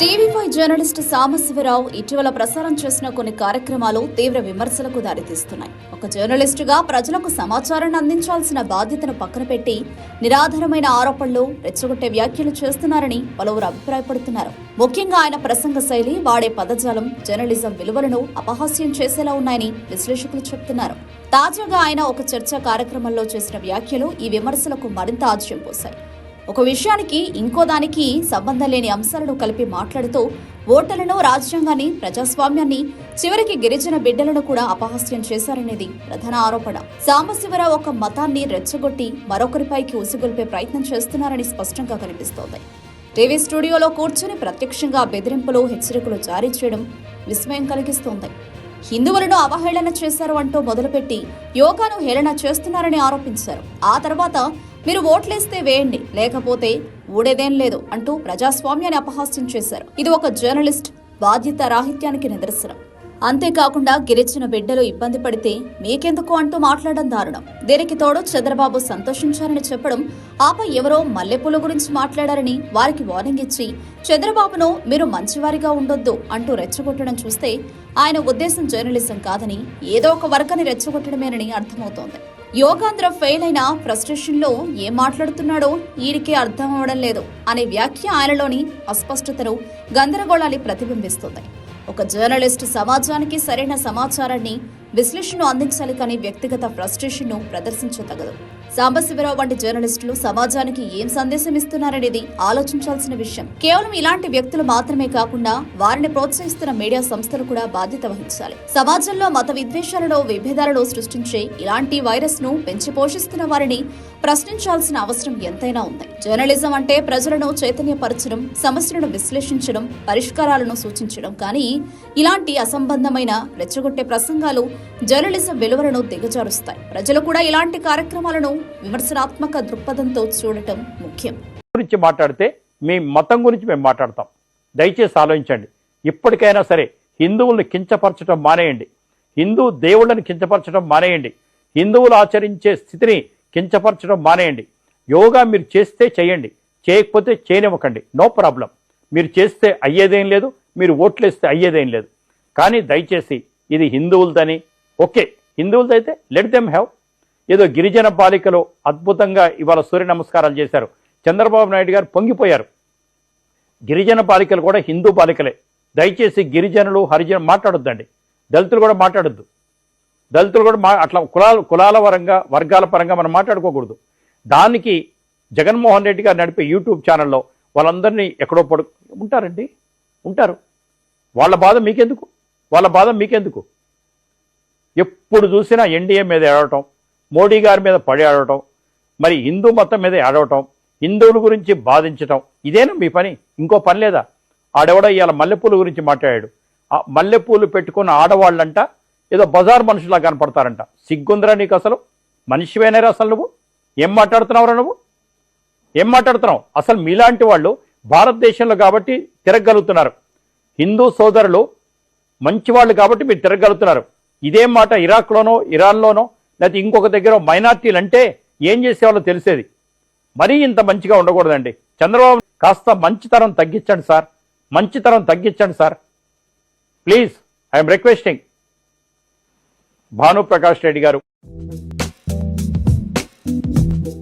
టీవీపై journalist Sambasivarao ఇటీవల ప్రసారం చేసిన కొన్ని కార్యక్రమాలు తీవ్ర విమర్శలకు దారితీస్తున్నాయి. ఒక జర్నలిస్టుగా ప్రజలకు సమాచారాన్ని అందించాల్సిన బాధ్యతను పక్కన పెట్టి నిరాధారమైన ఆరోపణలు రెచ్చగొట్టే వ్యాఖ్యలు చేస్తున్నారని పలువురు అభిప్రాయపడుతున్నారు. ముఖ్యంగా ఆయన ప్రసంగ శైలి వాడే పదజాలం జర్నలిజం విలువలను అపహాస్యం చేసేలా ఉన్నాయని విశ్లేషకులు చెబుతున్నారు తాజాగా ఆయన ఒక చర్చా కార్యక్రమంలో చేసిన వ్యాఖ్యలు ఈ విమర్శలకు మరింత ఆజ్యం పోశాయి. ఒక విషయానికి ఇంకో దానికి సంబంధం లేని అంశాలను కలిపి మాట్లాడుతూ ఓటర్లను రాజ్యాంగాన్ని ప్రజాస్వామ్యాన్ని చివరికి గిరిజన బిడ్డలను కూడా అపహాస్యం చేశారనేది ప్రధాన ఆరోపణ. సాంబశివరావు ఒక మతాన్ని రెచ్చగొట్టి మరొకరిపైకి ఉసిగొల్పే ప్రయత్నం చేస్తున్నారని స్పష్టంగా కనిపిస్తోంది. టీవీ స్టూడియోలో కూర్చుని ప్రత్యక్షంగా బెదిరింపులు హెచ్చరికలు జారీ చేయడం విస్మయం కలిగిస్తోంది. హిందువులను అవహేళన చేశారు అంటూ మొదలుపెట్టి యోగాను హేళన చేస్తున్నారని ఆరోపించారు. ఆ తర్వాత మీరు ఓట్లేస్తే వేయండి లేకపోతే ఊడేదేం లేదు అంటూ ప్రజాస్వామ్యాన్ని అపహాస్యం చేశారు. ఇది ఒక జర్నలిస్ట్ బాధ్యత రాహిత్యానికి నిదర్శనం. అంతేకాకుండా గిరిజన బిడ్డలు ఇబ్బంది పడితే మీకెందుకు అంటూ మాట్లాడడం దారుణం. దీనికి తోడు చంద్రబాబు సంతోషించారని చెప్పడం ఆపై ఎవరో మల్లెపూల గురించి మాట్లాడారని వారికి వార్నింగ్ ఇచ్చి చంద్రబాబును మీరు మంచివారిగా ఉండొద్దు అంటూ రెచ్చగొట్టడం చూస్తే ఆయన ఉద్దేశం జర్నలిజం కాదని ఏదో ఒక వర్గాన్ని రెచ్చగొట్టడమేనని అర్థమవుతోంది. యోగాంధ్ర ఫెయిల్ అయిన ఫ్రస్ట్రేషన్లో ఏం మాట్లాడుతున్నాడో ఈడికే అర్థం అవడం లేదు అనే వ్యాఖ్య ఆయనలోని అస్పష్టతను గందరగోళాన్ని ప్రతిబింబిస్తుంది. ఒక జర్నలిస్ట్ సమాజానికి సరైన సమాచారాన్ని విశ్లేషణను అందించాలి కానీ వ్యక్తిగత ఫ్రస్ట్రేషన్ను ప్రదర్శించతగదు సాంబశివరావు వంటి జర్నలిస్టులు సమాజానికి ఏం సందేశం ఇస్తున్నారనేది ఆలోచించాల్సిన విషయం. కేవలం ఇలాంటి వ్యక్తులు మాత్రమే కాకుండా వారిని ప్రోత్సహిస్తున్న మీడియా సంస్థలు కూడా బాధ్యత వహించాలి. సమాజంలో మత విద్వేషాలలో విభేదాలను సృష్టించే ఇలాంటి వైరస్ను పెంచి పోషిస్తున్న వారిని ప్రశ్నించాల్సిన అవసరం ఎంతైనా ఉంది. జర్నలిజం అంటే ప్రజలను చైతన్యపరచడం సమస్యలను విశ్లేషించడం పరిష్కారాలను సూచించడం. కానీ ఇలాంటి అసంబంధమైన రెచ్చగొట్టే ప్రసంగాలు జర్నలిజం విలువలను దిగజారుస్తాయి. ప్రజలు కూడా ఇలాంటి కార్యక్రమాలను విమర్శనాత్మక దృక్పథంతో చూడటం ముఖ్యం. గురించి మాట్లాడితే మీ మతం గురించి మేము మాట్లాడతాం. దయచేసి ఆలోచించండి. ఇప్పటికైనా సరే హిందువుల్ని కించపరచడం మానేయండి. హిందూ దేవుళ్ళని కించపరచడం మానేయండి. హిందువులు ఆచరించే స్థితిని కించపరచడం మానేయండి. యోగా మీరు చేస్తే చేయండి. చేయకపోతే చేయనివ్వకండి. No problem. మీరు చేస్తే అయ్యేదేం లేదు మీరు ఓట్లేస్తే అయ్యేదేం లేదు. కానీ దయచేసి ఇది హిందువులదని ఓకే హిందువులదైతే లెట్ దెమ్ హ్యావ్ ఏదో గిరిజన బాలికలు అద్భుతంగా ఇవాళ సూర్య నమస్కారాలు చేశారు. చంద్రబాబు నాయుడు గారు పొంగిపోయారు. గిరిజన బాలికలు కూడా హిందూ బాలికలే. దయచేసి గిరిజనులు హరిజన మాట్లాడొద్దండి. దళితులు కూడా మాట్లాడొద్దు. దళితులు కూడా మా అట్లా కులాల కులాల పరంగా వర్గాల పరంగా మనం మాట్లాడుకోకూడదు. దానికి జగన్మోహన్ రెడ్డి గారు నడిపే యూట్యూబ్ ఛానల్లో వాళ్ళందరినీ ఎక్కడో పడు ఉంటారండి. ఉంటారు. వాళ్ళ బాధ మీకెందుకు? వాళ్ళ బాధ మీకెందుకు? ఎప్పుడు చూసినా ఎన్డీఏ మీద ఏడవటం మోడీ గారి మీద పడి ఆడవటం మరి హిందూ మతం మీద ఏడవటం హిందువుల గురించి బాధించటం ఇదేనా మీ పని? ఇంకో పని లేదా? ఆడెవడో ఇవాళ మల్లెపూల గురించి మాట్లాడాడు. ఆ మల్లెపూలు పెట్టుకున్న ఆడవాళ్ళంట ఏదో బజార్ మనుషులా కనపడతారంట. సిగ్గుందిరా నీకు అసలు? మనిషివేనేరా అసలు నువ్వు? ఏం మాట్లాడుతున్నావురా నువ్వు? ఏం మాట్లాడుతున్నావు? అసలు మీలాంటి వాళ్ళు భారతదేశంలో కాబట్టి తిరగలుగుతున్నారు. హిందూ సోదరులు మంచివాళ్ళు కాబట్టి మీరు తిరగలుగుతున్నారు. ఇదే మాట ఇరాక్లోనో ఇరాన్లోనో లేకపోతే ఇంకొక దగ్గర మైనార్టీలు అంటే ఏం చేసేవాళ్ళో తెలిసేది. మరీ ఇంత మంచిగా ఉండకూడదండి. చంద్రబాబు కాస్త మంచితనం తగ్గించండి సార్. మంచితనం తగ్గించండి sir. Please I'm requesting. Bhanuprakash Reddy garu.